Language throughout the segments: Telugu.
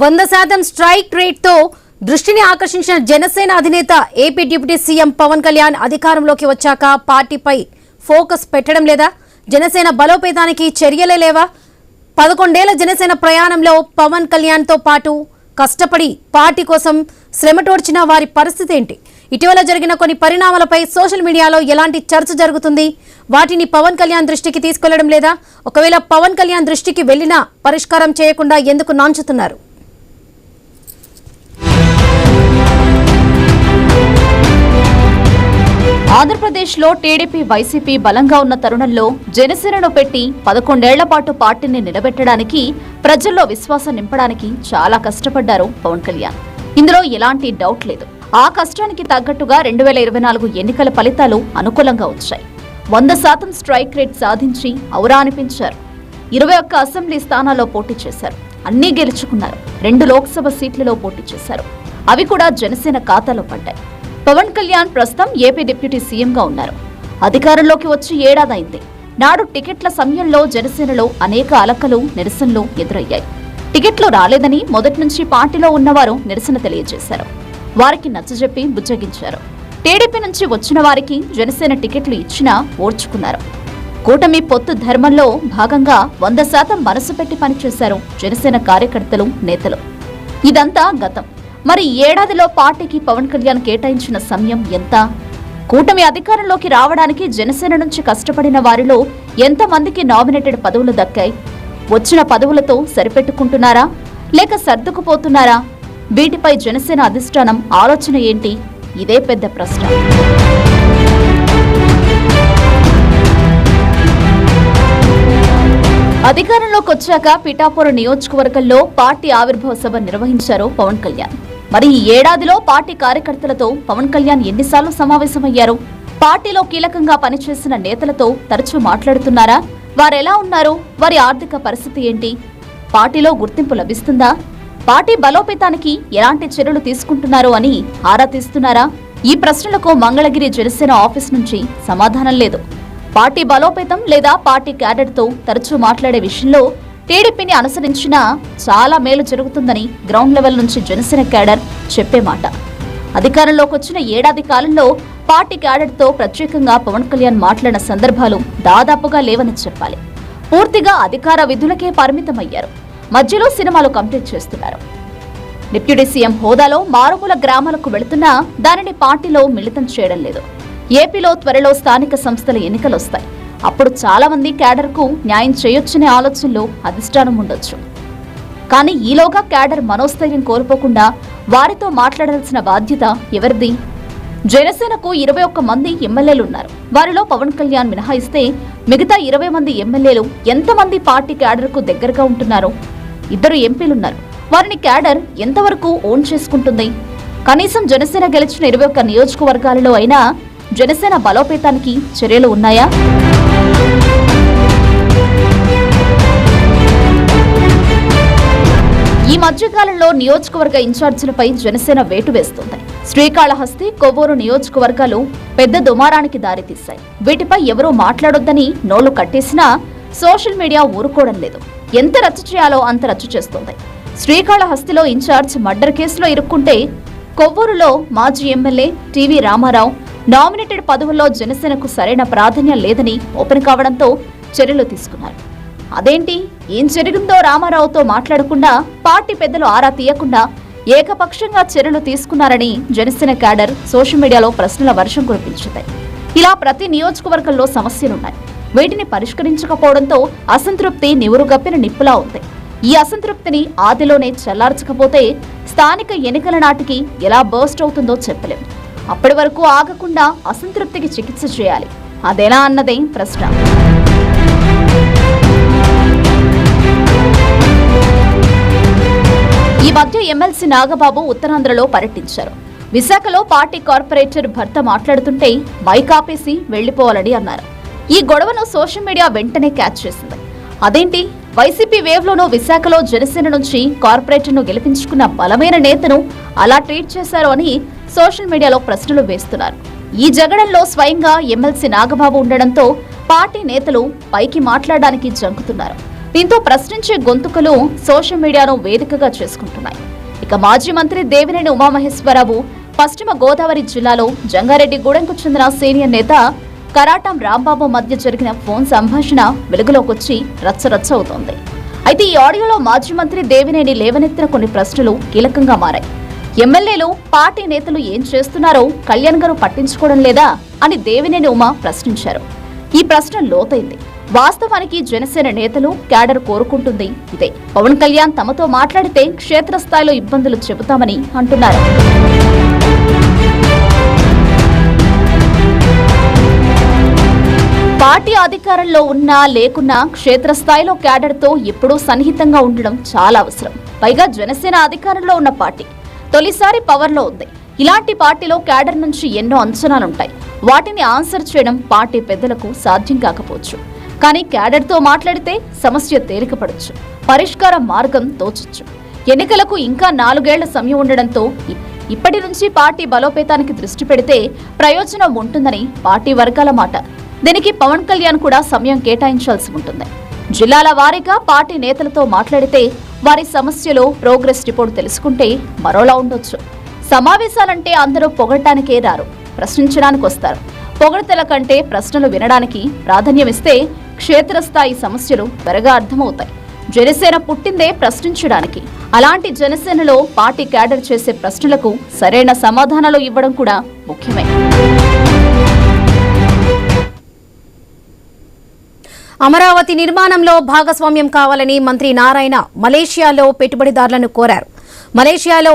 వంద శాతం స్ట్రైక్ రేట్తో దృష్టిని ఆకర్షించిన జనసేన అధినేత AP deputy CM Pawan Kalyan అధికారంలోకి వచ్చాక పార్టీపై ఫోకస్ పెట్టడం లేదా? జనసేన బలోపేతానికి చర్యలే లేవా? పదకొండేళ్ళ జనసేన ప్రయాణంలో పవన్ కళ్యాణ్తో పాటు కష్టపడి పార్టీ కోసం శ్రమటోడ్చిన వారి పరిస్థితి ఏంటి? ఇటీవల జరిగిన కొన్ని పరిణామాలపై సోషల్ మీడియాలో ఎలాంటి చర్చ జరుగుతుంది? వాటిని పవన్ కళ్యాణ్ దృష్టికి తీసుకెళ్ళడం లేదా? ఒకవేళ పవన్ కళ్యాణ్ దృష్టికి వెళ్ళినా పరిష్కారం చేయకుండా ఎందుకు నాంచుతున్నారు? ఆంధ్రప్రదేశ్లో టీడీపీ వైసీపీ బలంగా ఉన్న తరుణంలో జనసేనను పెట్టి పదకొండేళ్ళ పాటు పార్టీని నిలబెట్టడానికి ప్రజల్లో విశ్వాసం నింపడానికి చాలా కష్టపడ్డారు పవన్ కళ్యాణ్. ఇందులో ఎలాంటి డౌట్ లేదు. ఆ కష్టానికి తగ్గట్టుగా రెండు వేల ఇరవై నాలుగు ఎన్నికల ఫలితాలు అనుకూలంగా వచ్చాయి. వంద శాతం స్ట్రైక్ రేట్ సాధించి ఔరా అనిపించారు. ఇరవై ఒక్క అసెంబ్లీ స్థానాల్లో పోటీ చేశారు. అన్నీ గెలుచుకున్నారు. రెండు లోక్సభ సీట్లలో పోటీ చేశారు. అవి కూడా జనసేన ఖాతాలో పడ్డాయి. పవన్ కళ్యాణ్ ప్రస్తుతం ఏపీ డిప్యూటీ సీఎంగా ఉన్నారు. అధికారంలోకి వచ్చి ఏడాదైంది. నాడు టికెట్ల సమయంలో జనసేనలో అనేక అలకలు నిరసనలు ఎదురయ్యాయి. టికెట్లు రాలేదని మొదటి నుంచి పార్టీలో ఉన్నవారు నిరసన తెలియజేశారు. వారికి నచ్చజెప్పి బుజ్జగించారు. టీడీపీ నుంచి వచ్చిన వారికి జనసేన టికెట్లు ఇచ్చినా ఓర్చుకున్నారు. కూటమి పొత్తు ధర్మంలో భాగంగా వంద శాతం మనసు పెట్టి పనిచేశారు జనసేన కార్యకర్తలు నేతలు. ఇదంతా గతం. మరి ఏడాదిలో పార్టీకి పవన్ కళ్యాణ్ కేటాయించిన సమయం ఎంత? కూటమి అధికారంలోకి రావడానికి జనసేన నుంచి కష్టపడిన వారిలో ఎంతమందికి నామినేటెడ్ పదవులు దక్కాయి? వచ్చిన పదవులతో సరిపెట్టుకుంటున్నారా? లేక సర్దుకుపోతున్నారా? వీటిపై జనసేన అధిష్టానం ఆలోచన ఏంటి? ఇదే పెద్ద ప్రశ్న. అధికారంలోకి వచ్చాక పిఠాపురం నియోజకవర్గంలో పార్టీ ఆవిర్భావ సభ నిర్వహించారు పవన్ కళ్యాణ్. మరి ఈ ఏడాదిలో పార్టీ కార్యకర్తలతో పవన్ కళ్యాణ్ ఎన్నిసార్లు సమావేశమయ్యారు? పార్టీలో కీలకంగా పనిచేసిన నేతలతో తరచూ మాట్లాడుతున్నారా? వారెలా ఉన్నారు? వారి ఆర్థిక పరిస్థితి ఏంటి? పార్టీలో గుర్తింపు లభిస్తుందా? పార్టీ బలోపేతానికి ఎలాంటి చర్యలు తీసుకుంటున్నారు అని ఆరా తీస్తున్నారా? ఈ ప్రశ్నలకు మంగళగిరి జనసేన ఆఫీస్ నుంచి సమాధానం లేదు. పార్టీ బలోపేతం లేదా పార్టీ క్యాడర్తో తరచూ మాట్లాడే విషయంలో టీడీపీని అనుసరించినా చాలా మేలు జరుగుతుందని గ్రౌండ్ లెవెల్ నుంచి జనసేన క్యాడర్ చెప్పే మాట. అధికారంలోకి వచ్చిన ఏడాది కాలంలో పార్టీ క్యాడర్తో ప్రత్యేకంగా పవన్ కళ్యాణ్ మాట్లాడిన సందర్భాలు దాదాపుగా లేవని చెప్పాలి. పూర్తిగా అధికార విధులకే పరిమితమయ్యారు. మధ్యలో సినిమాలు కంప్లీట్ చేస్తున్నారు. డిప్యూటీ సీఎం హోదాలో మారుమూల గ్రామాలకు వెళుతున్నా దానిని పార్టీలో మిళితం చేయడం లేదు. ఏపీలో త్వరలో స్థానిక సంస్థల ఎన్నికలు వస్తాయి అప్పుడు చాలా మంది క్యాడర్కు న్యాయం చేయొచ్చనే ఆలోచనలో అధిష్టానం ఉండొచ్చు. కానీ ఈలోగా క్యాడర్ మనోస్థైర్యం కోల్పోకుండా వారితో మాట్లాడాల్సిన బాధ్యత ఎవరిది? జనసేనకు ఇరవై ఒక్క మంది ఎమ్మెల్యేలు ఉన్నారు. వారిలో పవన్ కళ్యాణ్ మినహాయిస్తే మిగతా ఇరవై మంది ఎమ్మెల్యేలు ఎంతమంది పార్టీ క్యాడర్కు దగ్గరగా ఉంటున్నారు? ఇద్దరు ఎంపీలున్నారు వారిని క్యాడర్ ఎంతవరకు ఓన్ చేసుకుంటుంది? కనీసం జనసేన గెలిచిన ఇరవై ఒక్క నియోజకవర్గాలలో అయినా జనసేన బలోపేతానికి చర్యలు ఉన్నాయా? ఈ మధ్యకాలంలో నియోజకవర్గ ఇన్ఛార్జీలపై జనసేన వేటు వేస్తుంది. శ్రీకాళహస్తి కొవ్వూరు నియోజకవర్గాలు పెద్ద దుమారానికి దారితీశాయి. వీటిపై ఎవరూ మాట్లాడొద్దని నోళ్ళు కట్టేసినా సోషల్ మీడియా ఊరుకోవడం లేదు. ఎంత రచ్చ చేయాలో అంత రచ్చ చేస్తోంది. శ్రీకాళహస్తిలో ఇన్ఛార్జ్ మర్డర్ కేసులో ఇరుక్కుంటే కొవ్వూరులో మాజీ ఎమ్మెల్యే టీవీ రామారావు నామినేటెడ్ పదవుల్లో జనసేనకు సరైన ప్రాధాన్యం లేదని ఓపెన్ కావడంతో చర్యలు తీసుకున్నారు. అదేంటి? ఏం జరిగిందో రామారావుతో మాట్లాడకుండా పార్టీ పెద్దలు ఆరా తీయకుండా ఏకపక్షంగా చర్యలు తీసుకున్నారని జనసేన క్యాడర్ సోషల్ మీడియాలో ప్రశ్నల వర్షం కురిపించింది. ఇలా ప్రతి నియోజకవర్గంలో సమస్యలున్నాయి. వీటిని పరిష్కరించకపోవడంతో అసంతృప్తి నివురుగప్పిన నిప్పులా ఉంది. ఈ అసంతృప్తిని ఆదిలోనే చల్లార్చకపోతే స్థానిక ఎన్నికల నాటికి ఎలా బర్స్ట్ అవుతుందో చెప్పలేం. అప్పటి వరకు ఆగకుండా అసంతృప్తికి చికిత్స చేయాలి. అదెలా అన్నదే ప్రశ్న. ఈ మధ్య ఎమ్మెల్సీ నాగబాబు ఉత్తరాంధ్రలో పర్యటించారు. విశాఖలో పార్టీ కార్పొరేటర్ భర్త మాట్లాడుతుంటే మైక్ ఆపేసి వెళ్ళిపోవాలని అన్నారు. ఈ గొడవను సోషల్ మీడియా వెంటనే క్యాచ్ చేసింది. అదేంటి? వైసీపీ వేవ్లోనూ విశాఖలో జనసేన నుంచి కార్పొరేటర్ను గెలిపించుకున్న బలమైన నేతను అలా ట్రీట్ చేశారు అని సోషల్ మీడియాలో ప్రశ్నలు వేస్తున్నారు. ఈ జగడంలో స్వయంగా ఎమ్మెల్సీ నాగబాబు ఉండడంతో పార్టీ నేతలు పైకి మాట్లాడడానికి జంకుతున్నారు. దీంతో ప్రశ్నించే గొంతుకలు సోషల్ మీడియాను వేదికగా చేసుకుంటున్నాయి. ఇక మాజీ మంత్రి దేవినేని ఉమామహేశ్వరరావు పశ్చిమ గోదావరి జిల్లాలో జంగారెడ్డి గూడెంకు చెందిన సీనియర్ నేత కరాటం రాంబాబు మధ్య జరిగిన ఫోన్ సంభాషణ వెలుగులోకొచ్చి రచ్చరచ్చ అవుతోంది అయితే ఈ ఆడియోలో మాజీ మంత్రి దేవినేని లేవనెత్తిన కొన్ని ప్రశ్నలు కీలకంగా మారాయి. ఎమ్మెల్యేలు పార్టీ నేతలు ఏం చేస్తున్నారో కళ్యాణ్ గారు పట్టించుకోవడం లేదా అని దేవినేని ఉమా ప్రశ్నించారు. ఈ ప్రశ్న లోతైంది. వాస్తవానికి జనసేన నేతలు క్యాడర్ కోరుకుంటుంది ఇదే. పవన్ కళ్యాణ్ తమతో మాట్లాడితే క్షేత్రస్థాయిలో ఇబ్బందులు చెబుతామని అంటున్నారు. పార్టీ అధికారంలో ఉన్నా లేకున్నా క్షేత్రస్థాయిలో క్యాడర్తో ఎప్పుడూ సన్నిహితంగా ఉండడం చాలా అవసరం. పైగా జనసేన అధికారంలో ఉన్న పార్టీ. తొలిసారి పవర్లో ఉంది. ఇలాంటి పార్టీలో క్యాడర్ నుంచి ఎన్నో అంచనాలుంటాయి. వాటిని ఆన్సర్ చేయడం పార్టీ పెద్దలకు సాధ్యం కాకపోవచ్చు. కానీ క్యాడర్తో మాట్లాడితే సమస్య తేలికపడొచ్చు. పరిష్కార మార్గం తోచొచ్చు. ఎన్నికలకు ఇంకా నాలుగేళ్ళ సమయం ఉండడంతో ఇప్పటి నుంచి పార్టీ బలోపేతానికి దృష్టి పెడితే ప్రయోజనం ఉంటుందని పార్టీ వర్గాల మాట. దీనికి పవన్ కళ్యాణ్ కూడా సమయం కేటాయించాల్సి ఉంటుంది. జిల్లాల వారీగా పార్టీ నేతలతో మాట్లాడితే వారి సమస్యలు ప్రోగ్రెస్ రిపోర్ట్ తెలుసుకుంటే మరోలా ఉండొచ్చు. సమావేశాలంటే అందరూ పొగడటానికే రారు. ప్రశ్నించడానికి వస్తారు. పొగడతల కంటే ప్రశ్నలు వినడానికి ప్రాధాన్యమిస్తే క్షేత్రస్థాయి సమస్యలు త్వరగా అర్థమవుతాయి. జనసేన పుట్టిందే ప్రశ్నించడానికి. అలాంటి జనసేనలో పార్టీ క్యాడర్ చేసే ప్రశ్నలకు సరైన సమాధానాలు ఇవ్వడం కూడా ముఖ్యమే. అమరావతి నిర్మాణంలో భాగస్వామ్యం కావాలని మంత్రి నారాయణ మలేషియాలో పెట్టుబడిదారులను కోరారు. మలేషియాలో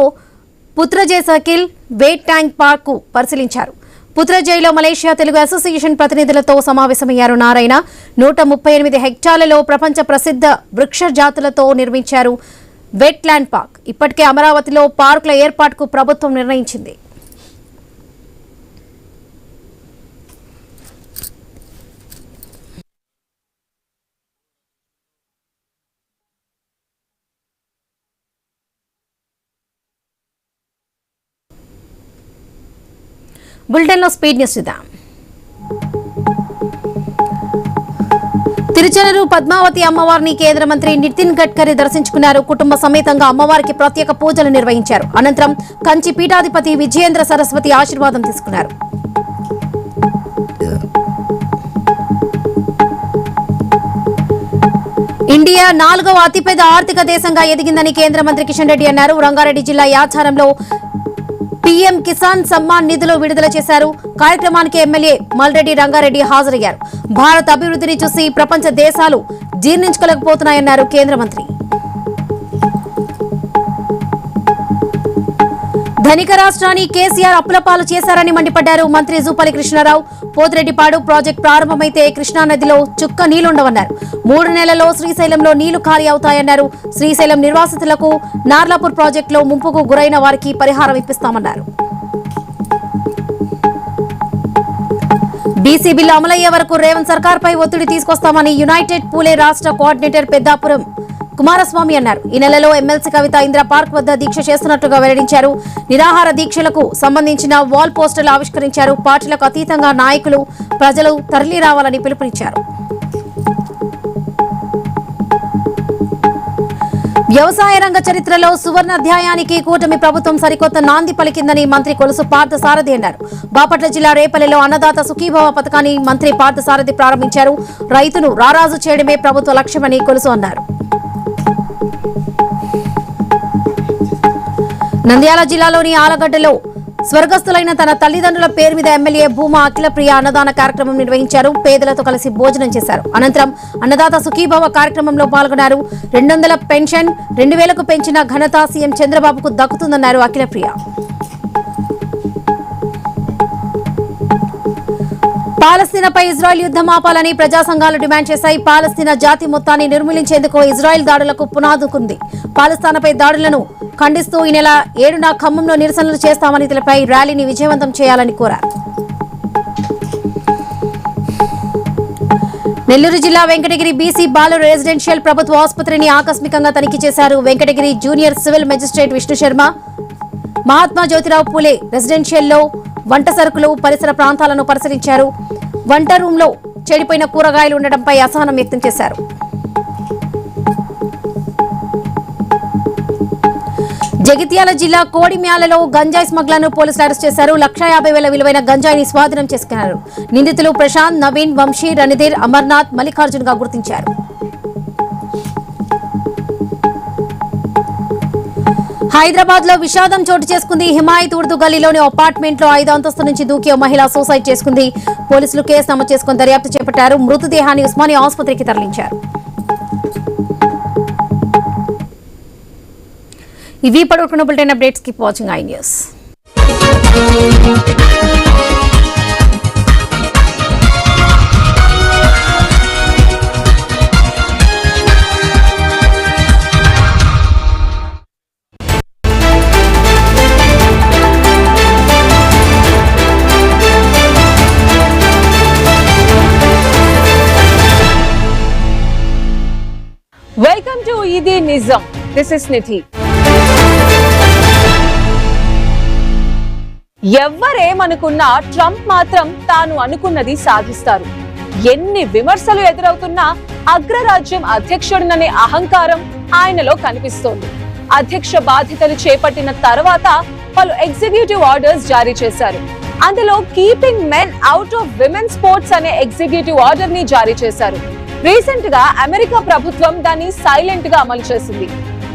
Putrajaya circle wet tank park పరిశీలించారు. పుత్రజైలో మలేషియా తెలుగు అసోసియేషన్ ప్రతినిధులతో సమావేశమయ్యారు నారాయణ. నూట ముప్పై ఎనిమిది హెక్టార్లలో ప్రపంచ ప్రసిద్ధ వృక్ష జాతులతో నిర్మించారు వెట్ ల్యాండ్ పార్క్. ఇప్పటికే అమరావతిలో పార్కుల ఏర్పాటుకు ప్రభుత్వం నిర్ణయించింది. బులెటిన్లో స్పీడ్ న్యూస్ చూద్దాం. తిరుచనరు పద్మావతి అమ్మవారిని కేంద్ర మంత్రి నితిన్ గడ్కరీ దర్శించుకున్నారు. కుటుంబ సమేతంగా అమ్మవారికి ప్రత్యేక పూజలు నిర్వహించారు. అనంతరం కంచి పీఠాధిపతి విజయేంద్ర సరస్వతి ఆశీర్వాదం తీసుకున్నారు. ఇండియా నాలుగవ అతిపెద్ద ఆర్థిక దేశంగా ఎదిగిందని కేంద్ర మంత్రి కిషన్ రెడ్డి అన్నారు. రంగారెడ్డి జిల్లా యాచారంలో పీఎం కిసాన్ సమ్మాన్ నిధులు విడుదల చేశారు. కార్యక్రమానికి ఎమ్మెల్యే మల్రెడ్డి రంగారెడ్డి హాజరయ్యారు. భారత్ అభివృద్ధిని చూసి ప్రపంచ దేశాలు జీర్ణించుకోలేకపోతున్నాయన్నారు కేంద్ర మంత్రి. ధనిక రాష్ట్రాన్ని కేసీఆర్ అప్పులపాలు చేశారని మండిపడ్డారు మంత్రి జూపల్లి కృష్ణారావు. పోతిరెడ్డిపాడు ప్రాజెక్టు ప్రారంభమైతే కృష్ణానదిలో చుక్క నీళ్ళుండవన్నారు మూడు నెలల్లో శ్రీశైలంలో నీళ్ళు ఖాళీ అవుతాయన్నారు. శ్రీశైలం నిర్వాసితులకు నార్లాపూర్ ప్రాజెక్టులో ముంపుకు గురైన వారికి పరిహారం ఇప్పిస్తామన్నారు. బీసీ బిల్లు అమలయ్యే వరకు రేవంత్ సర్కార్పై ఒత్తిడి తీసుకొస్తామని యునైటెడ్ పూలే రాష్ట్ర కోఆర్డినేటర్ పెద్దాపురం కుమారస్వామి అన్నారు. ఈ నెలలో ఎమ్మెల్సీ కవిత ఇందిరా పార్క్ వద్ద దీక్ష చేస్తున్నట్లుగా వెల్లడించారు. నిరాహార దీక్షలకు సంబంధించిన వాల్ పోస్టర్లు ఆవిష్కరించారు. పార్టీలకు అతీతంగా నాయకులు ప్రజలు తరలి రావాలని పిలుపునిచ్చారు. వ్యవసాయ రంగ చరిత్రలో సువర్ణ అధ్యాయానికి కూటమి ప్రభుత్వం సరికొత్త నాంది పలికిందని మంత్రి కొలుసు పార్థసారథి అన్నారు. బాపట్ల జిల్లా రేపల్లెలో అన్నదాత సుఖీభవ పథకాన్ని మంత్రి పార్థసారథి ప్రారంభించారు. రైతును రారాజు చేయడమే ప్రభుత్వ లక్ష్యమని కొలుసు అన్నారు. నంద్యాల జిల్లాలోని ఆలగడ్డలో స్వర్గస్థులైన తన తల్లిదండ్రుల పేరు మీద ఎమ్మెల్యే భూమా అఖిలప్రియ అన్నదాన కార్యక్రమం నిర్వహించారు. పేదలతో కలిసి భోజనం చేశారు. అనంతరం అన్నదాత సుఖీభవ కార్యక్రమంలో పాల్గొన్నారు. రెండు వందల పెన్షన్ రెండు వేలకు పెంచిన ఘనత సీఎం చంద్రబాబుకు దక్కుతుందన్నారు అఖిలప్రియ. పాలస్తీనాపై ఇజ్రాయెల్ యుద్ధం ఆపాలని ప్రజా సంఘాలు డిమాండ్ చేశాయి. పాలస్తీనా జాతి మొత్తాన్ని నిర్మూలించేందుకు ఇజ్రాయెల్ దాడులకు పునాదుకుంది. పాలస్తీనాపై దాడులను ఖండిస్తూ ఈ నెల ఏడున ఖమ్మంలో నిరసనలు చేస్తామని తెలిపాయి. ర్యాలీని విజయవంతం చేయాలని కోరారు. నెల్లూరు జిల్లా వెంకటగిరి బీసీ బాలు రెసిడెన్షియల్ ప్రభుత్వ ఆసుపత్రిని ఆకస్మికంగా తనిఖీ చేశారు. Venkatagiri junior civil magistrate Vishnu Sharma Mahatma Jyotirao Phule రెసిడెన్షియల్లో వంట సరుకులు పరిసర ప్రాంతాలను పరిశీలించారు. వంట రూంలో చెడిపోయిన కూరగాయలు ఉండటంపై అసహనం వ్యక్తం చేశారు. జగిత్యాల జిల్లా కోడిమ్యాలలో గంజాయి స్మగ్లర్ను పోలీసులు అరెస్ట్ చేశారు. లక్ష యాభై వేల విలువైన గంజాయిని స్వాధీనం చేసుకున్నారు. నిందితులు ప్రశాంత్ నవీన్ వంశీ రణధీర్ అమర్నాథ్ మల్లికార్జున్గా గుర్తించారు. హైదరాబాద్లో విషాదం చోటు చేసుకుంది. హిమాయత్ ఉర్దూ గల్లీలోని అపార్ట్మెంట్లో ఐదు అంతస్తు నుంచి దూకి ఓ మహిళ సూసైడ్ చేసుకుంది. పోలీసులు కేసు నమోదు చేసుకుని దర్యాప్తు చేపట్టారు. మృతదేహాన్ని ఉస్మానియా ఆసుపత్రికి తరలించారు. ఇవి పడుకున్న bulletin updates. Keep watching I news. Welcome to ఇది నిజం. దిస్ ఇస్ నిధి ఎవ్వరేమనుకున్నా ట్రంప్ మాత్రం తాను అనుకున్నది సాధిస్తారు. ఎన్ని విమర్శలు ఎదురవుతున్నా అగ్రరాజ్యం అధ్యక్షుడిననే అహంకారం ఆయనలో కనిపిస్తోంది. అధ్యక్ష బాధ్యతలు చేపట్టిన తర్వాత పలు ఎగ్జిక్యూటివ్ ఆర్డర్స్ జారీ చేశారు. అందులో keeping men out of women sports అనే ఎగ్జిక్యూటివ్ ఆర్డర్ని జారీ చేశారు. రీసెంట్గా అమెరికా ప్రభుత్వం దాన్ని సైలెంట్గా అమలు చేసింది.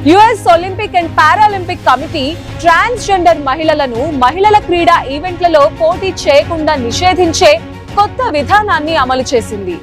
US Olympic and Paralympic committee transgender మహిళలను మహిళల క్రీడా ఈవెంట్లలో పోటీ చేయకుండా నిషేధించే కొత్త విధానాన్ని అమలు చేసింది.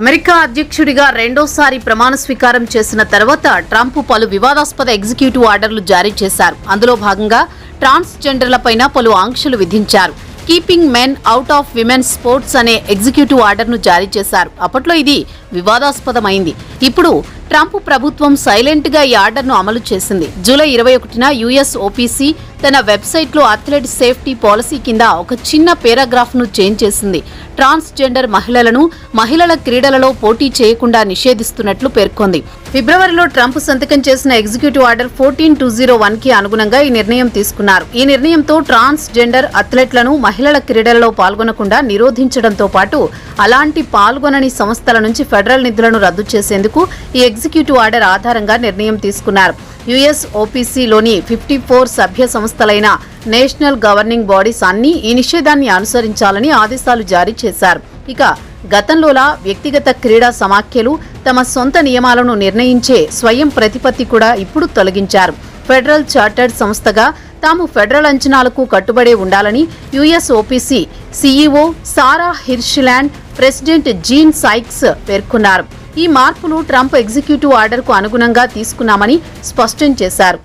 అమెరికా అధ్యక్షుడిగా రెండోసారి ప్రమాణ స్వీకారం చేసిన తర్వాత ట్రంప్ పలు వివాదాస్పద ఎగ్జిక్యూటివ్ ఆర్డర్లు జారీ చేశారు. అందులో భాగంగా ట్రాన్స్జెండర్లపైన పలు ఆంక్షలు విధించారు. Keeping men out of women sports అనే ఎగ్జిక్యూటివ్ ఆర్డర్ను జారీ చేశారు. అప్పట్లో ఇది వివాదాస్పదమైంది. ఇప్పుడు ట్రంప్ ప్రభుత్వం సైలెంట్గా ఈ ఆర్డర్ను అమలు చేసింది. జూలై ఇరవై ఒకటిన యుఎస్ ఓపీసీ తన వెబ్సైట్లో అథ్లెట్ సేఫ్టీ పాలసీ కింద ఒక చిన్న పేరాగ్రాఫ్ను చేంజ్ చేసింది. ట్రాన్స్జెండర్ మహిళలను మహిళల క్రీడలలో పోటీ చేయకుండా నిషేధిస్తున్నట్లు పేర్కొంది. ఫిబ్రవరిలో ట్రంప్ సంతకం చేసిన executive order fourteen two zero వన్కి అనుగుణంగా ఈ నిర్ణయం తీసుకున్నారు. ఈ నిర్ణయంతో ట్రాన్స్జెండర్ అథ్లెట్లను మహిళల క్రీడలలో పాల్గొనకుండా నిరోధించడంతో పాటు అలాంటి పాల్గొనని సంస్థల నుంచి ఫెడరల్ నిధులను రద్దు చేసేందుకు ఈ ఎగ్జిక్యూటివ్ ఆర్డర్ ఆధారంగా నిర్ణయం తీసుకున్నారు. యుఎస్ ఓపీసీలోని ఫిఫ్టీ ఫోర్ సభ్య సంస్థలైన నేషనల్ గవర్నింగ్ బాడీస్ అన్ని ఈ నిషేధాన్ని అనుసరించాలని ఆదేశాలు జారీ చేశారు. ఇక గతంలోలా వ్యక్తిగత క్రీడా సమాఖ్యలు తమ సొంత నియమాలను నిర్ణయించే స్వయం ప్రతిపత్తి కూడా ఇప్పుడు తొలగించారు. ఫెడరల్ చార్టర్డ్ సంస్థగా తాము ఫెడరల్ అంచనాలకు కట్టుబడే ఉండాలని US OPC CEO Sarah Hirshland president Gene Sykes పేర్కొన్నారు. ఈ మార్పులు ట్రంప్ ఎగ్జిక్యూటివ్ ఆర్డర్కు అనుగుణంగా తీసుకున్నామని స్పష్టం చేశారు.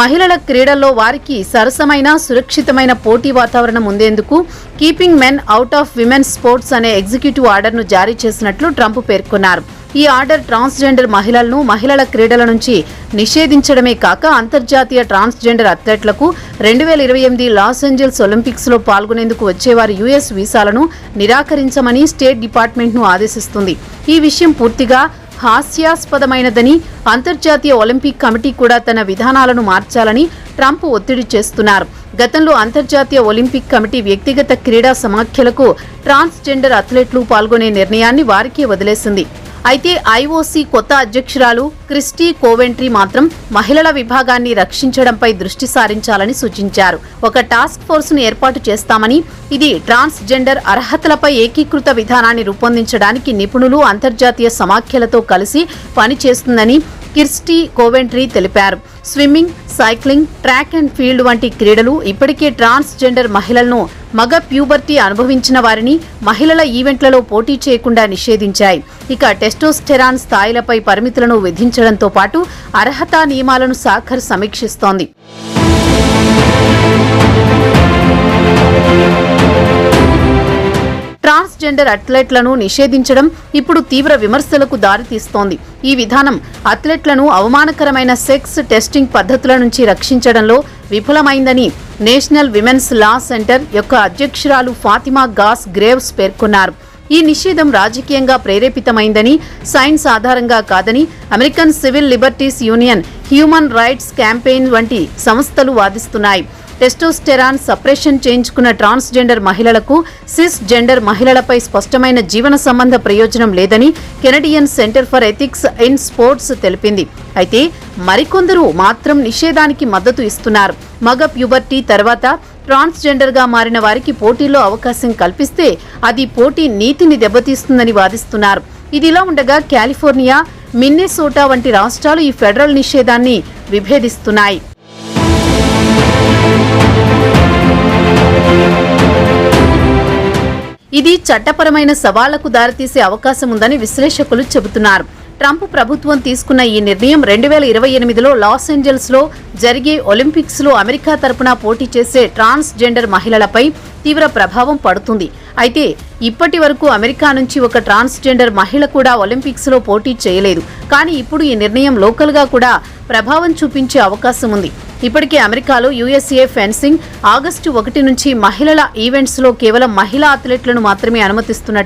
మహిళల క్రీడల్లో వారికి సరసమైన సురక్షితమైన పోటీ వాతావరణం ఉండేందుకు keeping men out of women sports అనే ఎగ్జిక్యూటివ్ ఆర్డర్ను జారీ చేసినట్లు ట్రంప్ పేర్కొన్నారు. ఈ ఆర్డర్ ట్రాన్స్జెండర్ మహిళలను మహిళల క్రీడల నుంచి నిషేధించడమే కాక అంతర్జాతీయ ట్రాన్స్జెండర్ అథ్లెట్లకు రెండు వేల ఇరవై ఎనిమిది లాస్ ఏంజల్స్ ఒలింపిక్స్లో పాల్గొనేందుకు వచ్చేవారి యుఎస్ వీసాలను నిరాకరించమని స్టేట్ డిపార్ట్మెంట్ను ఆదేశిస్తుంది. ఈ విషయం పూర్తిగా హాస్యాస్పదమైనదని అంతర్జాతీయ ఒలింపిక్ కమిటీ కూడా తన విధానాలను మార్చాలని ట్రంప్ ఒత్తిడి చేస్తున్నారు. గతంలో అంతర్జాతీయ ఒలింపిక్ కమిటీ వ్యక్తిగత క్రీడా సమాఖ్యలకు ట్రాన్స్జెండర్ అథ్లెట్లు పాల్గొనే నిర్ణయాన్ని వారికే వదిలేసింది. అయితే ఐఓసీ కొత్త అధ్యక్షురాలు క్రిస్టీ కోవెంట్రీ మాత్రం మహిళల విభాగాన్ని రక్షించడంపై దృష్టి సారించాలని సూచించారు. ఒక టాస్క్ ఫోర్స్ను ఏర్పాటు చేస్తామని ఇది ట్రాన్స్జెండర్ అర్హతలపై ఏకీకృత విధానాన్ని రూపొందించడానికి నిపుణులు అంతర్జాతీయ సమాఖ్యలతో కలిసి పనిచేస్తుందని కిర్స్టీ కోవెంట్రీ తెలిపారు. Swimming cycling track and field వంటి క్రీడలు ఇప్పటికే ట్రాన్స్జెండర్ మహిళలను మగ ప్యూబర్టీ అనుభవించిన వారిని మహిళల ఈవెంట్లలో పోటీ చేయకుండా నిషేధించాయి. ఇక టెస్టోస్టెరాన్ స్థాయిలపై పరిమితులను విధించడంతో పాటు అర్హత నియమాలను సాఖర్ సమీక్షిస్తోంది. ట్రాన్స్జెండర్ అథ్లెట్లను నిషేధించడం ఇప్పుడు తీవ్ర విమర్శలకు దారితీస్తోంది. ఈ విధానం అథ్లెట్లను అవమానకరమైన సెక్స్ టెస్టింగ్ పద్ధతుల నుంచి రక్షించడంలో విఫలమైందని నేషనల్ విమెన్స్ లా సెంటర్ యొక్క అధ్యక్షురాలు ఫాతిమా గాస్ గ్రేవ్స్ పేర్కొన్నారు. ఈ నిషేధం రాజకీయంగా ప్రేరేపితమైందని సైన్స్ ఆధారంగా కాదని American civil liberties union human rights campaign వంటి సంస్థలు వాదిస్తున్నాయి. టెస్టోస్టెరాన్ సప్రెషన్ చేయించుకున్న ట్రాన్స్జెండర్ మహిళలకు సిస్ జెండర్ మహిళలపై స్పష్టమైన జీవన సంబంధ ప్రయోజనం లేదని Canadian centre for ethics in sports తెలిపింది. అయితే మరికొందరు మాత్రం నిషేధానికి మద్దతు ఇస్తున్నారు. మగ ప్యూబర్టీ తర్వాత ట్రాన్స్జెండర్గా మారిన వారికి పోటీలో అవకాశం కల్పిస్తే అది పోటీ నీతిని దెబ్బతీస్తుందని వాదిస్తున్నారు. ఇదిలా ఉండగా కాలిఫోర్నియా మిన్నెసోటా వంటి రాష్ట్రాలు ఈ ఫెడరల్ నిషేధాన్ని విభేదిస్తున్నాయి. ఇది చట్టపరమైన సవాళ్ళకు దారితీసే అవకాశం ఉందని విశ్లేషకులు చెబుతున్నారు. ట్రంప్ ప్రభుత్వం తీసుకున్న ఈ నిర్ణయం రెండు వేల ఇరవై ఎనిమిదిలో లాస్ ఏంజల్స్లో జరిగే ఒలింపిక్స్లో అమెరికా తరపున పోటీ చేసే ట్రాన్స్ జెండర్ మహిళలపై తీవ్ర ప్రభావం పడుతుంది. అయితే ఇప్పటి వరకు అమెరికా నుంచి ఒక ట్రాన్స్జెండర్ మహిళ కూడా ఒలింపిక్స్లో పోటీ చేయలేదు. కానీ ఇప్పుడు ఈ నిర్ణయం లోకల్గా కూడా ప్రభావం చూపించే అవకాశం ఉంది. ఇప్పటికే అమెరికాలో యుఎస్ఏ ఫెన్సింగ్ ఆగస్టు ఒకటి నుంచి మహిళల ఈవెంట్స్లో కేవలం మహిళా అథ్లెట్లను మాత్రమే అనుమతిస్తున్నట్టు